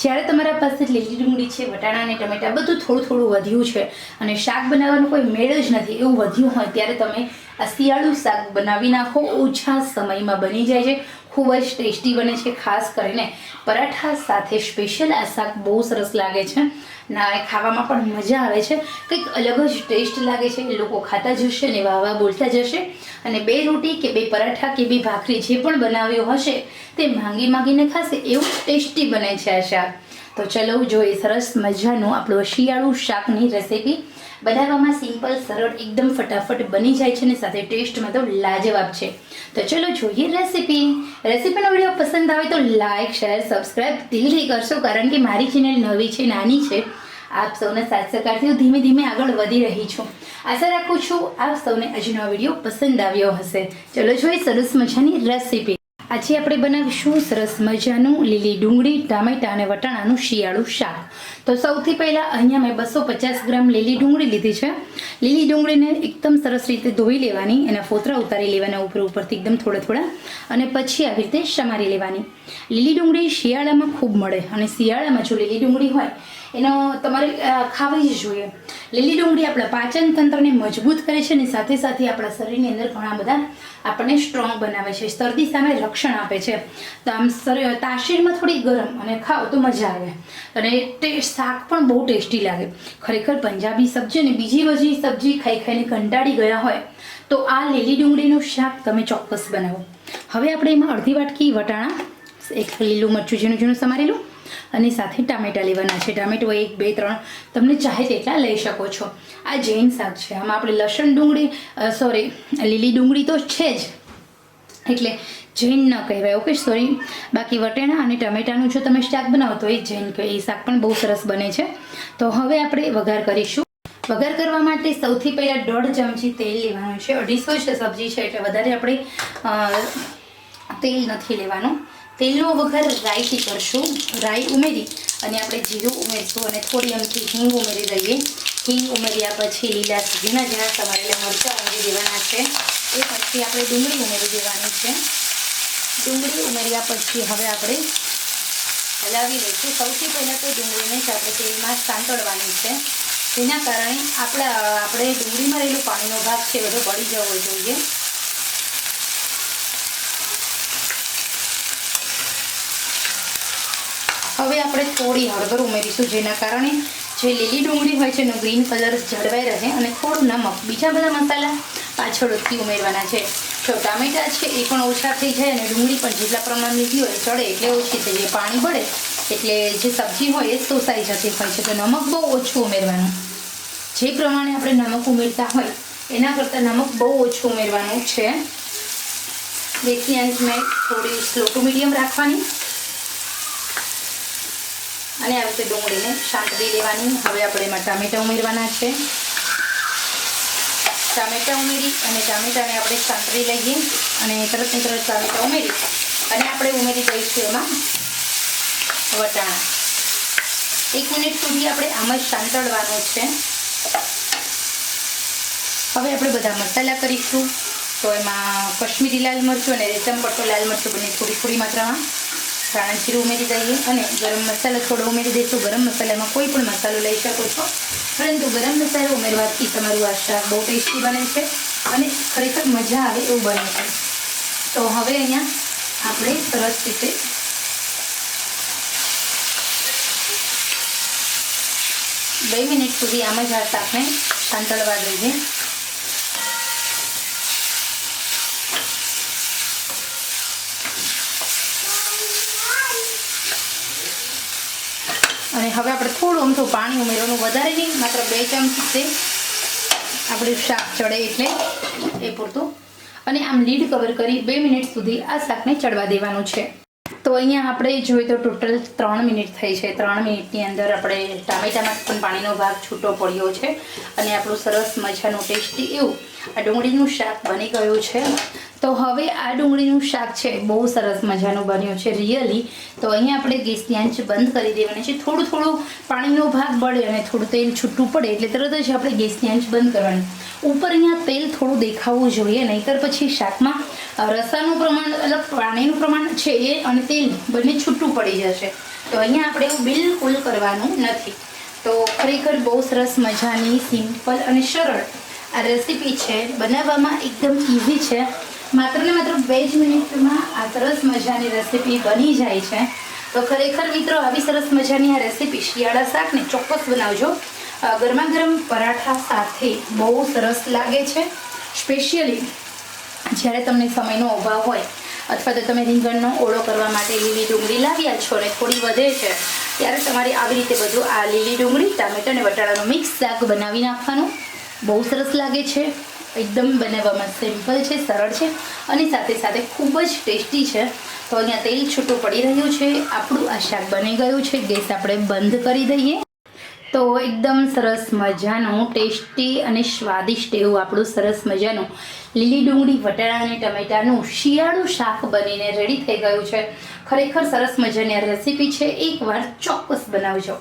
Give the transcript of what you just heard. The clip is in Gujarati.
જ્યારે તમારા પાસે લીલી ડુંગળી છે, વટાણા અને ટમેટા, બધું થોડું થોડું વધ્યું છે અને શાક બનાવવાનો કોઈ મેળ જ નથી, એવું વધ્યું હોય ત્યારે તમે આ શિયાળું શાક બનાવી નાખો. ઓછા સમયમાં બની જાય છે. ખૂબ જ ટેસ્ટી બને છે ખાસ કરીને પરાઠા સાથે સ્પેશિયલ આ શાક બહુ સરસ લાગે છે. ના ખાવામાં પણ મજા આવે છે. કંઈક અલગ જ ટેસ્ટ લાગે છે. એ લોકો ખાતા જશે ને વાહ બોલતા જશે. અને બે રોટી કે બે પરાઠા કે બે ભાખરી જે પણ બનાવ્યો હશે તે માંગી માંગીને ખાશે એવું ટેસ્ટી બને છે આ શાક. તો ચલો જોઈએ સરસ મજાનું આપણું શિયાળું શાકની રેસીપી બનાવવામાં સિમ્પલ સરળ, એકદમ ફટાફટ બની જાય છે અને સાથે ટેસ્ટમાં તો લાજવાબ છે. તો ચલો જોઈએ રેસીપી રેસીપીનો વીડિયો પસંદ આવે તો લાઇક શેર સબસ્ક્રાઈબ દિલથી કરશો, કારણ કે મારી ચેનલ નવી છે, નાની છે. આપ સૌને સાથ સહકારથી હું ધીમે ધીમે આગળ વધી રહી છું. આશા રાખું છું આપ સૌને આજનો વીડિયો પસંદ આવ્યો હશે. ચલો જોઈએ સરસ મજાની રેસીપી આજે આપણે બનાવીશું સરસ મજાનું લીલી ડુંગળી, ટામેટા અને વટાણાનું શિયાળું શાક. તો સૌથી પહેલાં અહીંયા મેં બસો પચાસ ગ્રામ લીલી ડુંગળી લીધી છે. લીલી ડુંગળીને એકદમ સરસ રીતે ધોઈ લેવાની, એના ફોતરા ઉતારી લેવાના ઉપર ઉપરથી એકદમ થોડા થોડા, અને પછી આવી રીતે સમારી લેવાની. લીલી ડુંગળી શિયાળામાં ખૂબ મળે, અને શિયાળામાં જો લીલી ડુંગળી હોય એનો તમારે ખાવી જ જોઈએ. લીલી ડુંગળી આપણા પાચન તંત્રને મજબૂત કરે છે અને સાથે સાથે આપણા શરીરની અંદર ઘણા બધા આપણને સ્ટ્રોંગ બનાવે છે. શરદી સામે રક્ષણ આપે છે. તો આમ તાસીરમાં થોડી ગરમ અને ખાઓ તો મજા આવે. અને તે શાક પણ બહુ ટેસ્ટી લાગે. ખરેખર પંજાબી સબ્જી અને બીજી બધી સબ્જી ખાઈ ખાઈને કંટાળી ગયા હોય, તો આ લીલી ડુંગળીનું શાક તમે ચોક્કસ બનાવો. હવે આપણે એમાં અડધી વાટકી વટાણા, એક લીલું મરચું ઝીણું ઝીણું સમારેલું અને સાથે ટામેટા લેવાના છે. ટામેટો એક, બે, ત્રણ. તમને ચાહે તેટલા લઈ શકો છો. આ જૈન શાક છે. આમાં આપણે લસણ ડુંગળી સોરી લીલી ડુંગળી તો છે જ. એટલે જૈન ન કહેવાય. ઓકે સોરી બાકી વટેણા અને ટમેટાનું જો તમે શાક બનાવો તો એ જૈન કહેવાય એ શાક પણ બહુ સરસ બને છે. તો હવે આપણે વઘાર કરીશું. વઘાર કરવા માટે સૌથી પહેલાં દોઢ ચમચી તેલ લેવાનું છે. અઢીસો સબ્જી છે, એટલે વધારે આપણે તેલ નથી લેવાનું. તેલનો વઘાર રાઈથી કરશું. રાઈ ઉમેરી અને આપણે જીરું ઉમેરશું અને થોડી અમથી હિંગ ઉમેરી દઈએ. હિંગ ઉમેર્યા પછી લીલા ઝીણા ઝીણા સમારેલા મરચાં ઉમેરી દેવાના છે. એ પછી આપણે ડુંગળી ઉમેરી દેવાની છે. ડુંગળી ઉમેર્યા પછી હવે આપણે હલાવી લઈશું. સૌથી પહેલાં તો ડુંગળીને જ આપણે તેલમાં સાંતળવાની છે. તેના કારણે આપણા, આપણે ડુંગળીમાં રહેલું પાણીનો ભાગ છે બધો પડી જવો જોઈએ. હવે આપણે થોડી હળદર ઉમેરીશું, જેના કારણે જે લીલી ડુંગળી હોય છે એનો ગ્રીન કલર જળવાઈ રહે અને થોડું નમક. બીજા બધા મસાલા પાછળથી ઉમેરવાના છે. તો ટામેટા છે એ પણ ઓછા થઈ જાય અને ડુંગળી પણ જેટલા પ્રમાણ લીધી હોય, ચડે એટલે ઓછી થઈ જાય, પાણી પડે એટલે જે સબ્જી હોય એ શોષાઈ જતી હોય છે. તો નમક બહુ ઓછું ઉમેરવાનું. જે પ્રમાણે આપણે નમક ઉમેરતા હોય, એના કરતાં નમક બહુ ઓછું ઉમેરવાનું છે. ગેસની અંશ મેં થોડી સ્લો ટુ મીડિયમ રાખવાની. અને આ રીતે ડુંગળીને સાંતળી લેવાની. હવે આપણે એમાં ટામેટા ઉમેરવાના છે. ટામેટા ઉમેરી અને ટામેટાને આપણે સાંતળી લઈએ અને તરત ને તરત ટામેટા ઉમેરી અને આપણે ઉમેરી દઈશું એમાં વટાણા. એક મિનિટ સુધી આપણે આમ જ સાંતળવાનું છે. હવે આપણે બધા મસાલા કરીશું. તો એમાં કશ્મીરી લાલ મરચું અને રેશમ પટ્ટો લાલ મરચું બંને થોડી થોડી માત્રામાં. ધાણા જીરું ઉમેરી દઈએ અને ગરમ મસાલો થોડો ઉમેરી દઈશું. ગરમ મસાલામાં કોઈ પણ મસાલો લઈ શકો છો. પરંતુ ગરમ મસાલો ઉમેરવાથી તમારું આ શાક બહુ ટેસ્ટી બને છે અને ખરેખર મજા આવે એવું બને છે. તો હવે અહીંયા આપણે સરસ રીતે બે મિનિટ સુધી આમ જ આ શાકને સાંતળવા દઈએ. હવે આપણે થોડું અમથું પાણી ઉમેરવાનું વધારે નહીં, માત્ર બે ચમચી આપણું શાક ચડે એટલે એ પૂરતું. અને આમ લીડ કવર કરી બે મિનિટ સુધી આ શાકને ચડવા દેવાનું છે. તો અહીંયા આપણે જોઈએ તો ટોટલ ત્રણ મિનિટ થઈ છે. ત્રણ મિનિટની અંદર આપણે ટામેટામાં પણ પાણીનો ભાગ છૂટો પડ્યો છે. અને આપણું સરસ મજાનું ટેસ્ટી એવું આ ડુંગળીનું શાક બની ગયું છે. તો હવે આ ડુંગળીનું શાક છે, બહુ સરસ મજાનું બન્યું છે, રિયલી. તો અહીંયા આપણે ગેસની આંચ બંધ કરી દેવાની છે. થોડું થોડું પાણીનો ભાગ બળે અને થોડું તેલ છૂટું પડે એટલે તરત જ આપણે ગેસની આંચ બંધ કરવાની. ઉપર અહીંયા તેલ થોડું દેખાવું જોઈએ, નહીતર પછી શાકમાં રસાનું પ્રમાણ, અલગ પાણીનું પ્રમાણ છે એ અને તેલ બંને છૂટું પડી જશે. તો અહીંયા આપણે એવું બિલકુલ કરવાનું નથી. તો ખરેખર બહુ સરસ મજાની, સિમ્પલ અને સરળ આ રેસીપી છે. બનાવવામાં એકદમ ઇઝી છે. માત્ર ને માત્ર બે જ મિનિટમાં આ સરસ મજાની રેસીપી બની જાય છે. તો ખરેખર મિત્રો, આવી સરસ મજાની આ રેસીપી શિયાળા શાકને ચોક્કસ બનાવજો. ગરમા ગરમ પરાઠા સાથે બહુ સરસ લાગે છે. સ્પેશિયલી જ્યારે તમને સમયનો અભાવ હોય અથવા તો તમે રીંગણનો ઓળો કરવા માટે લીલી ડુંગળી લાવ્યા છો ને થોડી વધે છે, ત્યારે તમારે આવી રીતે બધું આ લીલી ડુંગળી, ટામેટા અને વટાણાનું મિક્સ શાક બનાવી નાખવાનું. બહુ સરસ લાગે છે. એકદમ બનાવવામાં સિમ્પલ છે, સરળ છે અને સાથે સાથે ખૂબ જ ટેસ્ટી છે. તો અહીંયા તેલ છૂટું પડી રહ્યું છે. આપણું આ શાક બની ગયું છે. ગેસ આપણે બંધ કરી દઈએ. તો એકદમ સરસ મજાનું, ટેસ્ટી અને સ્વાદિષ્ટ એવું આપણું સરસ મજાનું લીલી ડુંગળી, વટાણા અને ટમેટાનું શિયાળું શાક બનીને રેડી થઈ ગયું છે. ખરેખર સરસ મજાની આ રેસીપી છે. એકવાર ચોક્કસ બનાવજો.